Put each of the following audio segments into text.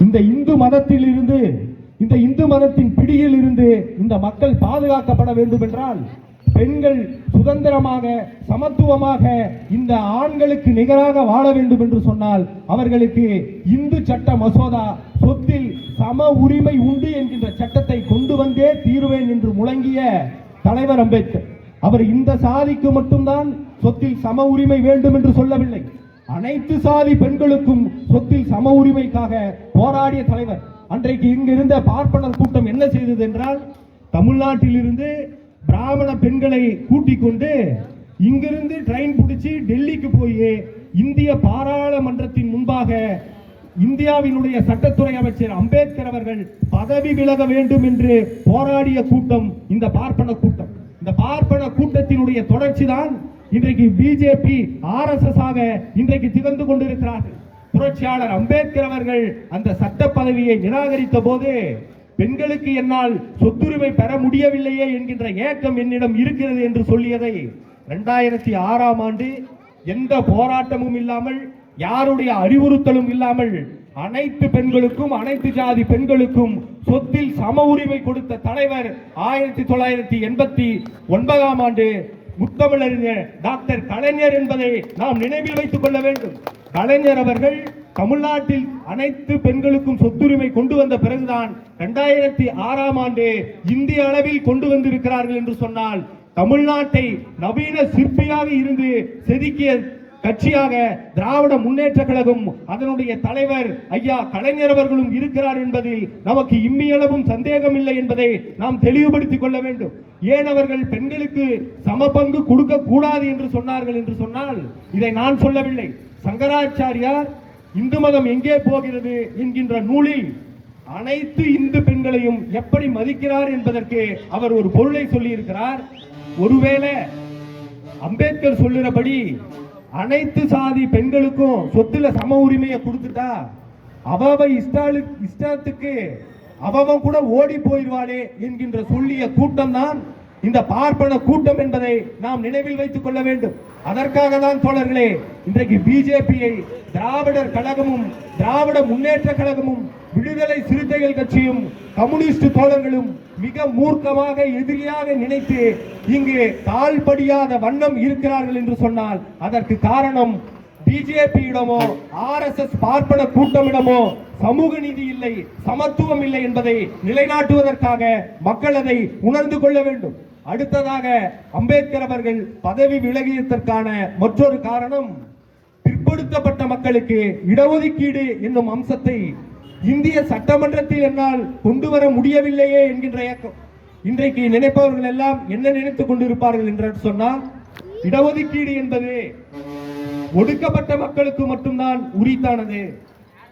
இந்த இந்து மதத்தில் இருந்து இந்த இந்து மதத்தின் பிடியில் இருந்து இந்த மக்கள் பாதுகாக்கப்பட வேண்டும் என்றால் பெண்கள் சுதந்திரமாக சமத்துவமாக இந்த ஆண்களுக்கு நிகராக வாழ வேண்டும் என்று சொன்னால் அவர்களுக்கு இந்து சட்ட மசோதா சொத்தில் சம உரிமை உண்டு என்கின்ற சட்டத்தை கொண்டு வந்தே தீருவேன் என்று முழங்கிய தலைவர் அம்பேத்கர். அவர் இந்த சாதிக்கு மட்டும்தான் சொத்தில் சம உரிமை வேண்டும் என்று சொல்லவில்லை. அனைத்து சாதி பெண்களுக்கும் சொத்தில் சம உரிமைக்காக போராடிய தலைவர். அன்றைக்கு இங்கிருந்த பார்ப்பனர் கூட்டம் என்ன செய்தது என்றால் தமிழ்நாட்டிலிருந்து பிராமண பெண்களை கூட்டிக் கொண்டு இங்கிருந்து ட்ரெயின் பிடிச்சி டெல்லிக்கு போய் இந்திய பாராளுமன்றத்தின் முன்பாக இந்தியாவினுடைய சட்டத்துறை அமைச்சர் அம்பேத்கர் அவர்கள் பதவி விலக வேண்டும் என்று போராடிய கூட்டம் இந்த பார்ப்பன கூட்டம். இந்த பார்ப்பன கூட்டத்தினுடைய தொடர்ச்சி தான் இன்றைக்கு பிஜேபி ஆர்எஸ்எஸ் ஆக இன்றைக்கு திகழ்ந்து கொண்டிருக்கிறார்கள். புரட்சியாளர் அம்பேத்கர் அவர்கள் அந்த சட்ட பதவியை நிராகரித்த போது பெண்களுக்கு என்னால் சொத்துரிமை பெற முடியவில்லையே என்கின்ற ஏக்கம் என்னிடம் இருக்கிறது என்று சொல்லியதை ரெண்டாயிரத்தி ஆறாம் ஆண்டு எந்த போராட்டமும் இல்லாமல் யாருடைய அறிவுறுத்தலும் இல்லாமல் அனைத்து பெண்களுக்கும் அனைத்து ஜாதி பெண்களுக்கும் சொத்தில் சம உரிமை கொடுத்த தலைவர் ஆயிரத்தி தொள்ளாயிரத்தி எண்பத்தி ஒன்பதாம் ஆண்டு முத்தமிழறிஞர் டாக்டர் கலைஞர் என்பதை நாம் நினைவில் வைத்துக் கொள்ள வேண்டும். கலைஞர் அவர்கள் தமிழ்நாட்டில் அனைத்து பெண்களுக்கும் சொத்துரிமை கொண்டு வந்த பிறகுதான் இரண்டாயிரத்தி ஆறாம் ஆண்டு இந்திய அளவில் கொண்டு வந்திருக்கிறார்கள் என்று சொன்னால் தமிழ்நாட்டை நவீன சிற்பியாக இருந்து செதுக்கிய கட்சியாக திராவிட முன்னேற்ற கழகம் அதனுடைய தலைவர் ஐயா கலைஞர் அவர்களும் இருக்கிறார் என்பதில் நமக்கு இம்மியளவும் சந்தேகம் இல்லை என்பதை நாம் தெளிவுபடுத்திக் கொள்ள வேண்டும். ஏன் அவர்கள் பெண்களுக்கு சம பங்கு கொடுக்க கூடாது என்று சொன்னார்கள் என்று சொன்னால் இதை நான் சொல்லவில்லை. சங்கராச்சாரியார் இந்து மதம் எங்கே போகிறது என்கின்ற நூலில் அனைத்து இந்து பெண்களையும் எப்படி மதிக்கிறார் என்பதற்கு அவர் ஒரு பொருளை சொல்லியிருக்கிறார். ஒருவேளை அம்பேத்கர் சொல்லுறபடி அனைத்து சாதி பெண்களுக்கும் சொத்துல சம உரிமையை கொடுத்துட்டா அவ இஷ்டாலு இஷ்டத்துக்கு அவன் கூட ஓடி போயிடுவாளே என்கின்ற சொல்லிய கூட்டம் தான் இந்த பார்ப்பன கூட்டம் என்பதை நாம் நினைவில் வைத்துக் கொள்ள வேண்டும். அதற்காக தான் தோழர்களே இன்றைக்கு பிஜேபியை திராவிடர் கழகமும் திராவிட முன்னேற்ற கழகமும் விடுதலை சிறுத்தைகள் கட்சியும் கம்யூனிஸ்ட் தோழர்களும் மிக மூர்க்கமாக எதிரியாக நினைத்து இங்கு கால்படியாத வண்ணம் இருக்கிறார்கள் என்று சொன்னால் அதற்கு காரணம் பிஜேபியிடமோ ஆர்எஸ்எஸ் பார்ப்பன கூட்டமிடமோ சமூக நீதி இல்லை சமத்துவம் இல்லை என்பதை நிலைநாட்டுவதற்காக மக்கள் அதை உணர்ந்து கொள்ள வேண்டும். அடுத்ததாக அம்பேத்கர் அவர்கள் பதவி விலகியதற்கான மற்றொரு காரணம் பிற்படுத்தப்பட்ட மக்களுக்கு இடஒதுக்கீடு என்னும் அம்சத்தை இந்திய சட்டமன்றத்தில் என்னால் கொண்டு வர முடியவில்லையே என்கின்ற ஏக்கம் இன்றைக்கு நினைப்பவர்கள் எல்லாம் என்ன நினைத்துக் கொண்டிருப்பார்கள் என்று சொன்னால் இடஒதுக்கீடு என்பது ஒடுக்கப்பட்ட மக்களுக்கு மட்டும்தான் உரித்தானது.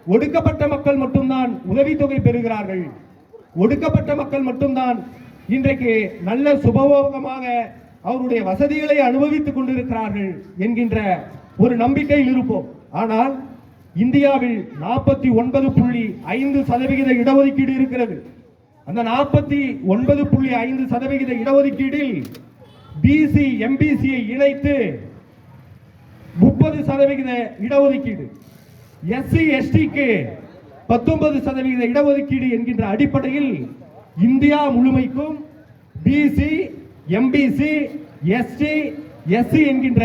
ஒடுக்கப்பட்ட மக்கள் மட்டும்தான் உதவித்தொகை பெறுகிறார்கள். ஒடுக்கப்பட்ட மக்கள் மட்டும்தான் இன்றைக்கு நல்ல சுபபோகமாக அவருடைய வசதிகளை அனுபவித்துக் கொண்டிருக்கிறார்கள் என்கின்ற ஒரு நம்பிக்கையில் இருப்போம். ஆனால் இந்தியாவில் நாற்பத்தி ஒன்பது புள்ளி ஐந்து சதவிகித இடஒதுக்கீடு இருக்கிறது. அந்த நாற்பத்தி ஒன்பது புள்ளி ஐந்து சதவிகித இடஒதுக்கீடில் பிசி எம்பிசியை இணைத்து முப்பது சதவிகித இடஒதுக்கீடு. எஸ்சி எஸ்டிக்கு பத்தொன்பது சதவிகித இடஒதுக்கீடு என்கின்ற அடிப்படையில் இந்தியா முழுமைக்கும் பிசி எம்பிசி எஸ்டி எஸ்சி என்கின்ற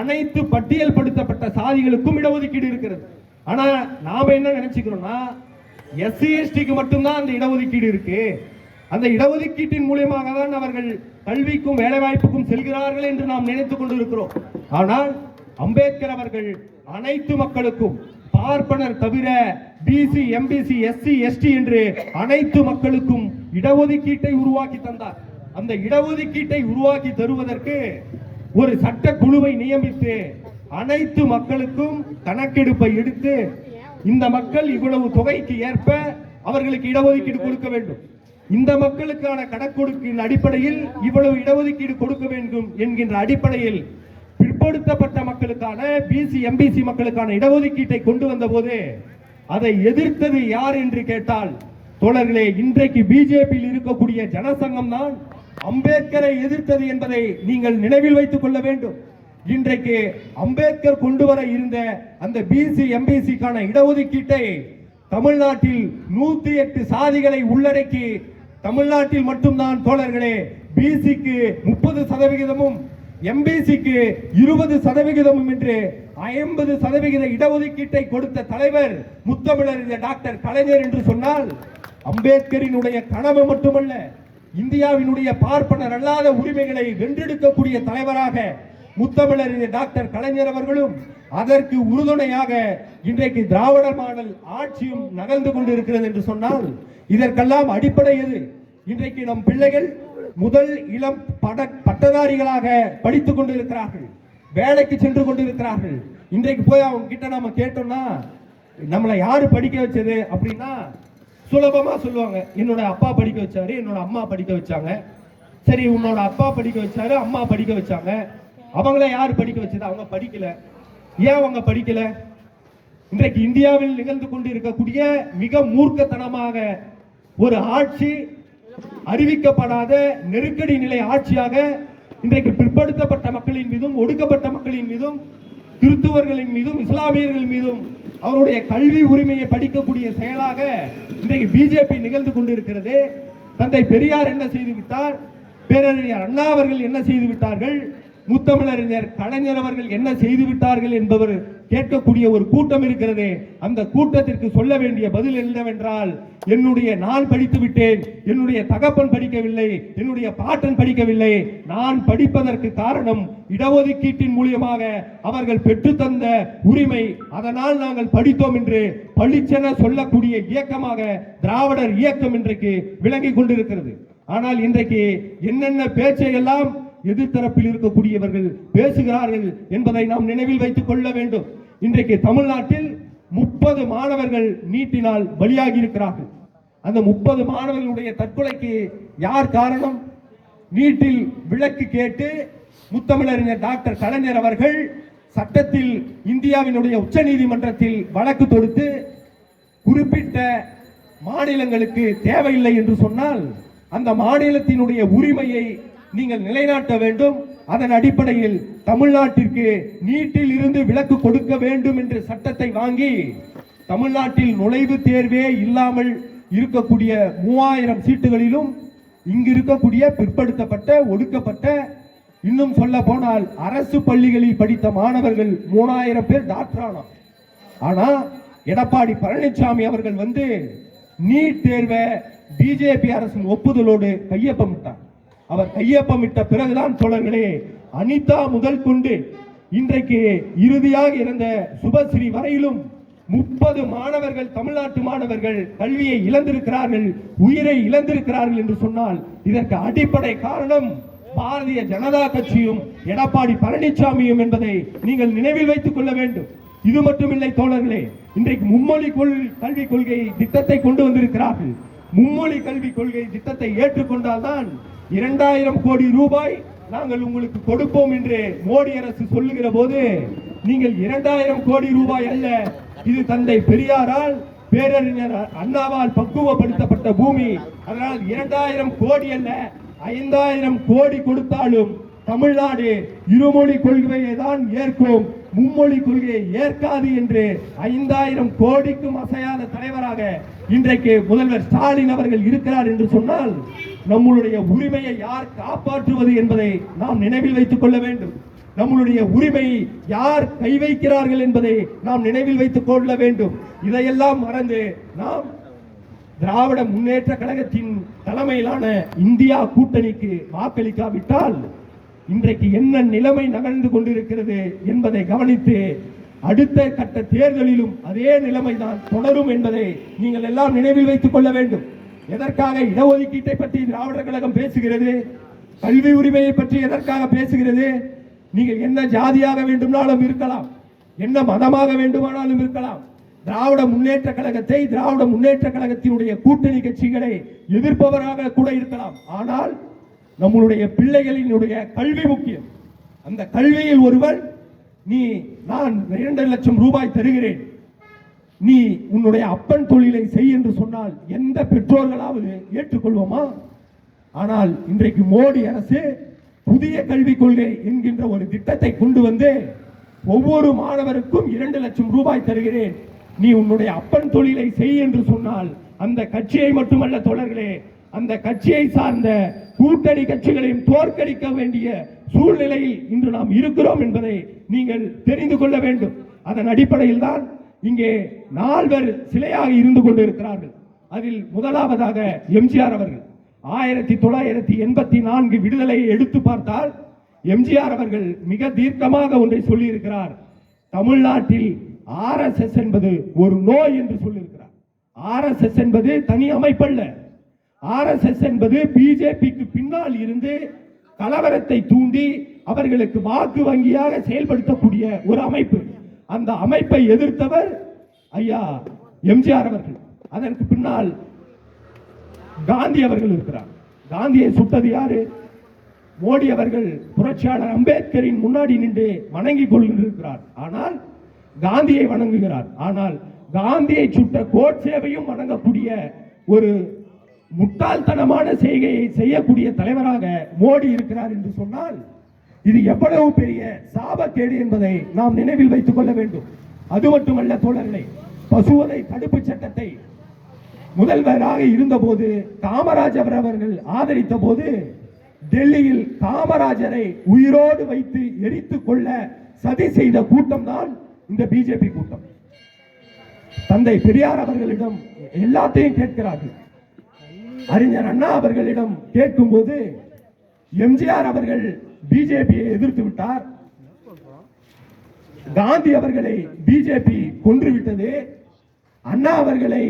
அனைத்து பட்டியல்படுத்தப்பட்ட சாதிகளுக்கும் இடஒதுக்கீடு இருக்கிறது. ஆனா நாம என்ன நினைச்சுக்கிறோம்னா எஸ்சி எஸ்டிக்கு மட்டும்தான் அந்த இடஒதுக்கீடு இருக்கு. அந்த இடஒதுக்கீட்டின் மூலியமாக தான் அவர்கள் கல்விக்கும் வேலைவாய்ப்புக்கும் செல்கிறார்கள் என்று நாம் நினைத்துக் கொண்டிருக்கிறோம். ஆனால் அம்பேத்கர் அவர்கள் அனைத்து மக்களுக்கும் பார்ப்பனர் தவிர பிசி எம்பிசி எஸ்சி எஸ்டி என்று அனைத்து மக்களுக்கும் இடஒதுக்கீட்டை உருவாக்கி தந்தார். அந்த இடஒதுக்கீட்டை உருவாக்கி தருவதற்கு ஒரு சட்ட குழுவை நியமித்து அனைத்து மக்களுக்கும் கணக்கெடுப்பை எடுத்து இந்த மக்கள் இவ்வளவு தொகைக்கு ஏற்ப அவர்களுக்கு இடஒதுக்கீடு கொடுக்க வேண்டும். இந்த மக்களுக்கான கணக்கொடுக்கின் அடிப்படையில் இவ்வளவு இடஒதுக்கீடு கொடுக்க வேண்டும் என்கின்ற அடிப்படையில் பிற்படுத்தப்பட்ட மக்களுக்கான பிசி எம்பிசி மக்களுக்கான இடஒதுக்கீட்டை கொண்டு வந்த போது அதை எதிர்த்தது யார் என்று கேட்டால் தோழர்களே இன்றைக்கு பிஜேபியில் இருக்கக்கூடிய ஜனசங்கம் தான் அம்பேத்கரை எதிர்த்தது என்பதை நீங்கள் நினைவில் வைத்துக் கொள்ள வேண்டும். இன்றைக்கு அம்பேத்கர் கொண்டு வர இருந்த அந்த பிசி எம்பிசிக்கான இடஒதுக்கீட்டை தமிழ்நாட்டில் நூத்தி எட்டு சாதிகளை உள்ளடக்கி தமிழ்நாட்டில் மட்டும்தான் தோழர்களே பிசிக்கு முப்பது சதவிகிதமும் எம்பிசிக்கு இருபது சதவிகிதமும் என்று ஐம்பது சதவிகித இடஒதுக்கீட்டை கொடுத்த தலைவர் முத்தமிழர் டாக்டர் கலைஞர் என்று சொன்னால் அம்பேத்கரினுடைய கனவு மட்டுமல்ல இந்தியாவினுடைய பார்ப்பனர் அல்லாத உரிமைகளை வென்றெடுக்கக்கூடிய தலைவராக முத்தமிழறிஞர் டாக்டர் கலைஞர் அவர்களும் அதற்கு உறுதுணையாக இன்றைக்கு திராவிட மாடல் ஆட்சியும் நகர்ந்து கொண்டிருக்கிறது என்று சொன்னால் இதற்கெல்லாம் அடிப்படை எது? இன்றைக்கு நம் பிள்ளைகள் முதல் இளம் பட பட்டதாரிகளாக படித்துக் கொண்டிருக்கிறார்கள். வேலைக்கு சென்று கொண்டிருக்கிறார்கள். இன்றைக்கு போய் அவங்க கிட்ட நம்ம கேட்டோம்னா நம்மளை யாரு படிக்க வச்சது அப்படின்னா சுலபமா சொல்லுவாங்க. என்னோட அப்பா படிக்க வச்சாரு என்னோட அம்மா படிக்க வச்சாங்க. சரி உன்னோட அப்பா படிக்க வச்சாரு அம்மா படிக்க வச்சாங்க. அவங்கள யார் படிக்க வச்சது? அவங்க படிக்கல. ஏன் அவங்க படிக்கல? இன்றைக்கு இந்தியாவில் நிகழ்ந்து கொண்டு இருக்கக்கூடிய மிக மூர்க்கத்தனமாக ஒரு ஆட்சி அறிவிக்கப்படாத நெருக்கடி நிலை ஆட்சியாக இன்றைக்கு பிற்படுத்தப்பட்ட மக்களின் மீதும் ஒடுக்கப்பட்ட மக்களின் மீதும் கிறிஸ்துவர்களின் மீதும் இஸ்லாமியர்கள் மீதும் அவருடைய கல்வி உரிமையை படிக்கக்கூடிய செயலாக இன்றைக்கு பிஜேபி நிகழ்ந்து கொண்டிருக்கிறது. தந்தை பெரியார் என்ன செய்து விட்டார்? பேரறிஞர் அண்ணா அவர்கள் என்ன செய்து விட்டார்கள்? முத்தமிழறிஞர் கலைஞர் அவர்கள் என்ன செய்து விட்டார்கள் என்பவர் கேட்கக்கூடிய ஒரு கூட்டம் இருக்கிறது. அந்த கூட்டத்திற்கு சொல்ல வேண்டிய பதில் என்னவென்றால் என்னுடைய நான் படித்து விட்டேன் என்னுடைய தகப்பன் படிக்கவில்லை என்னுடைய பாட்டன் படிக்கவில்லை. நான் படிப்பதற்கு காரணம் இடஒதுக்கீட்டின் மூலியமாக அவர்கள் பெற்றுத்தந்த உரிமை. அதனால் நாங்கள் படித்தோம் என்று பளிச்சென சொல்லக்கூடிய இயக்கமாக திராவிடர் இயக்கம் இன்றைக்கு விளங்கி கொண்டிருக்கிறது. ஆனால் இன்றைக்கு என்னென்ன பேச்சை எல்லாம் எதிர்த்தரப்பில் இருக்கக்கூடியவர்கள் பேசுகிறார்கள் என்பதை நாம் நினைவில் வைத்துக் கொள்ள வேண்டும். இன்றைக்கு தமிழ்நாட்டில் முப்பது மாணவர்கள் நீட்டினால் பலியாகி இருக்கிறார்கள் அந்த முப்பது மாணவர்களுடைய தற்கொலைக்கு யார் காரணம்? நீட்டில் விளக்கு கேட்டு முத்தமிழறிஞர் டாக்டர் கலைஞர் அவர்கள் சட்டத்தில் இந்தியாவினுடைய உச்ச நீதிமன்றத்தில் வழக்கு தொடுத்து குறிப்பிட்ட மாநிலங்களுக்கு தேவையில்லை என்று சொன்னால் அந்த மாநிலத்தினுடைய உரிமையை நீங்கள் நிலைநாட்ட வேண்டும். அதன் அடிப்படையில் தமிழ்நாட்டிற்கு நீட்டில் இருந்து விலக்கு கொடுக்க வேண்டும் என்ற சட்டத்தை வாங்கி தமிழ்நாட்டில் நுழைவு தேர்வே இல்லாமல் இருக்கக்கூடிய மூவாயிரம் சீட்டுகளிலும் இங்கு இருக்கக்கூடிய பிற்படுத்தப்பட்ட ஒடுக்கப்பட்ட இன்னும் சொல்ல போனால் அரசு பள்ளிகளில் படித்த மாணவர்கள் மூணாயிரம் பேர் டாக்டரானோம். ஆனா எடப்பாடி பழனிசாமி அவர்கள் வந்து நீட் தேர்வை பிஜேபி அரசின் ஒப்புதலோடு கையொப்பமிட்டார். அவர் கையொப்பமிட்ட பிறகுதான் தோழர்களே அனிதா முதல் கொண்டு. இன்றைக்கு இறுதியாக இருந்த சுபஸ்ரீ வரையிலும் முப்பது மாணவர்கள் தமிழ்நாட்டு மாணவர்கள் கல்வியை இழந்திருக்கிறார்கள் உயிரை இழந்திருக்கிறார்கள் என்று சொன்னால் இதற்கு அடிப்படை காரணம் பாரதிய ஜனதா கட்சியும் எடப்பாடி பழனிசாமியும் என்பதை நீங்கள் நினைவில் வைத்துக் கொள்ள வேண்டும். இது மட்டுமில்லை தோழர்களே இன்றைக்கு மும்மொழி கொள் கல்வி கொள்கை திட்டத்தை கொண்டு வந்திருக்கிறார்கள். மும்மொழி கல்வி கொள்கை திட்டத்தை ஏற்றுக்கொண்டால்தான் இரண்டாயிரம் கோடி ரூபாய் நாங்கள் உங்களுக்கு கொடுப்போம் என்று மோடி அரசு சொல்லுகிற போது நீங்கள் இரண்டாயிரம் கோடி ரூபாய் அல்ல இது தந்தை பெரியாரால் பேரறிஞர் அண்ணாவால் பக்குவப்படுத்தப்பட்ட பூமி. அதனால் இரண்டாயிரம் கோடி அல்ல ஐந்தாயிரம் கோடி கொடுத்தாலும் தமிழ்நாடு இருமொழி கொள்கையை தான் ஏற்கும். மும்மொழி கொள்கையை ஏற்காது என்று ஐந்தாயிரம் கோடிக்கும் அசையாத தலைவராக இன்றைக்கு முதல்வர் ஸ்டாலின் அவர்கள் இருக்கிறார் என்று சொன்னால் நம்மளுடைய உரிமையை யார் காப்பாற்றுவது என்பதை நாம் நினைவில் வைத்துக் கொள்ள வேண்டும். நம்மளுடைய உரிமை யார் கை வைக்கிறார்கள் என்பதை நாம் நினைவில் வைத்துக் கொள்ள வேண்டும். இதையெல்லாம் மறந்து நாம் திராவிட முன்னேற்ற கழகத்தின் தலைமையிலான இந்தியா கூட்டணிக்கு வாக்களிக்காவிட்டால் இன்றைக்கு என்ன நிலைமை நகர்ந்து கொண்டிருக்கிறது என்பதை கவனித்து அடுத்த கட்ட தேர்தலிலும் அதே நிலைமைதான் தொடரும் என்பதை நீங்கள் எல்லாம் நினைவில் வைத்துக் கொள்ள வேண்டும். எதற்காக இடஒதுக்கீட்டை பற்றி திராவிடர் கழகம் பேசுகிறது? கல்வி உரிமையை பற்றி எதற்காக பேசுகிறது? நீங்கள் என்ன ஜாதியாக வேண்டுமானாலும் இருக்கலாம். என்ன மதமாக வேண்டுமானாலும் இருக்கலாம். திராவிட முன்னேற்ற கழகத்தை திராவிட முன்னேற்ற கழகத்தினுடைய கூட்டணி கட்சிகளை எதிர்ப்பவராக கூட இருக்கலாம். ஆனால் நம்மளுடைய பிள்ளைகளினுடைய கல்வி முக்கியம். அந்த கல்வியில் ஒருவர் நீ நான் இரண்டு லட்சம் ரூபாய் தருகிறேன். நீ உன்னுடைய அப்பன் தொழிலை செய் என்று சொன்னால் எந்த பெற்றோர்களாவது ஏற்றுக்கொள்வோமா? ஆனால் இன்றைக்கு மோடி அரசு புதிய கல்விக் கொள்கை என்கின்ற ஒரு திட்டத்தை கொண்டு வந்து ஒவ்வொரு மாணவருக்கும் இரண்டு லட்சம் ரூபாய் தருகிறேன். நீ உன்னுடைய அப்பன் தொழிலை செய் என்று சொன்னால் அந்த கட்சியை மட்டுமல்ல தொடர்களே அந்த கட்சியை சார்ந்த கூட்டணி கட்சிகளையும் தோற்கடிக்க வேண்டிய சூழ்நிலையில் இன்று நாம் இருக்கிறோம் என்பதை நீங்கள் தெரிந்து கொள்ள வேண்டும். அதன் அடிப்படையில் தான் இங்கே நால்வர் சிலையாக இருந்து கொண்டிருக்கிறார்கள். அதில் முதலாவதாக எம்ஜிஆர் அவர்கள். ஆயிரத்தி தொள்ளாயிரத்தி எண்பத்தி நான்கு விடுதலையை எடுத்து பார்த்தால் எம்ஜிஆர் அவர்கள் மிக தீர்க்கமாக ஒன்றை சொல்லியிருக்கிறார். தமிழ்நாட்டில் ஆர்எஸ்எஸ் என்பது ஒரு நோய் என்று சொல்லியிருக்கிறார். ஆர்எஸ்எஸ் என்பது தனி அமைப்பல்ல. ஆர்எஸ்எஸ் என்பது பிஜேபிக்கு பின்னால் இருந்து கலவரத்தை தூண்டி அவர்களுக்கு வாக்கு வங்கியாக செயல்படுத்தக்கூடிய ஒரு அமைப்பு. அந்த அமைப்பை எதிர்த்தவர் ஐயா எம்ஜிஆர் அவர்கள். அதற்கு பின்னால் காந்தி அவர்கள் இருக்கிறார். காந்தியை சுட்டது யாரு? மோடி அவர்கள் புரட்சியாளர் அம்பேத்கரின் முன்னாடி நின்று வணங்கிக் கொள்கின்றிருக்கிறார் ஆனால் காந்தியை வணங்குகிறார். ஆனால் காந்தியை சுட்ட கோட்சேவையும் வணங்கக்கூடிய ஒரு முட்டாள்தனமான செய்கையை செய்யக்கூடிய தலைவராக மோடி இருக்கிறார் என்று சொன்னால் இது எவ்வளவு பெரிய சாபக்கேடு என்பதை நாம் நினைவில் வைத்துக் கொள்ள வேண்டும். அது மட்டுமல்ல தோழர்களே பசுவதை தடுப்பு சட்டத்தை முதல்வராக இருந்தபோது காமராஜர் அவர்கள் ஆதரித்த போது டெல்லியில் காமராஜரை உயிரோடு வைத்து எரித்துக் கொள்ள சதி செய்த கூட்டம் தான் இந்த பிஜேபி கூட்டம். தந்தை பெரியார் அவர்களிடம் எல்லாத்தையும் கேட்கிறார்கள். அறிஞர் அண்ணா அவர்களிடம் கேட்கும் போது எம்ஜிஆர் அவர்கள் பிஜேபியை எதிர்த்து விட்டார். காந்தி அவர்களை பிஜேபி கொன்றுவிட்டது. அண்ணா அவர்களை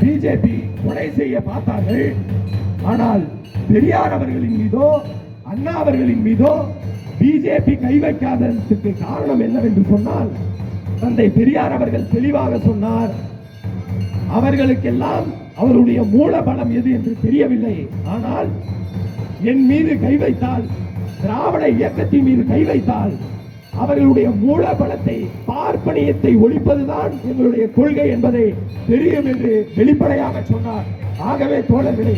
பிஜேபி கொலை செய்ய பார்த்தார்கள். ஆனால் பெரியார் அவர்களின் மீதோ அண்ணா அவர்களின் மீதோ பிஜேபி கை வைக்காததற்கு காரணம் என்னவென்று சொன்னால் தந்தை பெரியார் அவர்கள் தெளிவாக சொன்னார். அவர்களுக்கெல்லாம் அவருடைய மூல பலம் எது என்று தெரியவில்லை. ஆனால் என் மீது கை வைத்தால் திராவிட இயக்கத்தின் மீது கை வைத்தால் அவர்களுடைய மூல பலத்தை பார்ப்பனியத்தை ஒழிப்பதுதான் எங்களுடைய கொள்கை என்பதை தெரியும் என்று வெளிப்படையாக சொன்னார். ஆகவே தோழர்களே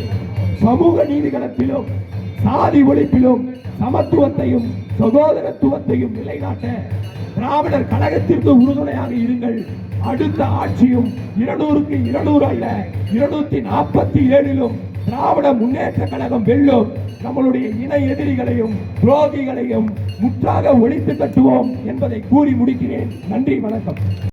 சமூக நீதிகளத்திலும் சாதி ஒழிப்பிலும் சமத்துவத்தையும் சகோதரத்துவத்தையும் நிலைநாட்ட திராவிடர் கழகத்திற்கு உறுதுணையாக இருங்கள். அடுத்த ஆட்சியும் இருநூறுக்கு இருநூறு அல்ல இருநூத்தி நாற்பத்தி ஏழிலும் திராவிட முன்னேற்ற கழகம் வெல்லும். நம்மளுடைய இணை எதிரிகளையும் துரோகிகளையும் முற்றாக ஒழித்து கட்டுவோம் என்பதை கூறி முடிக்கிறேன். நன்றி வணக்கம்.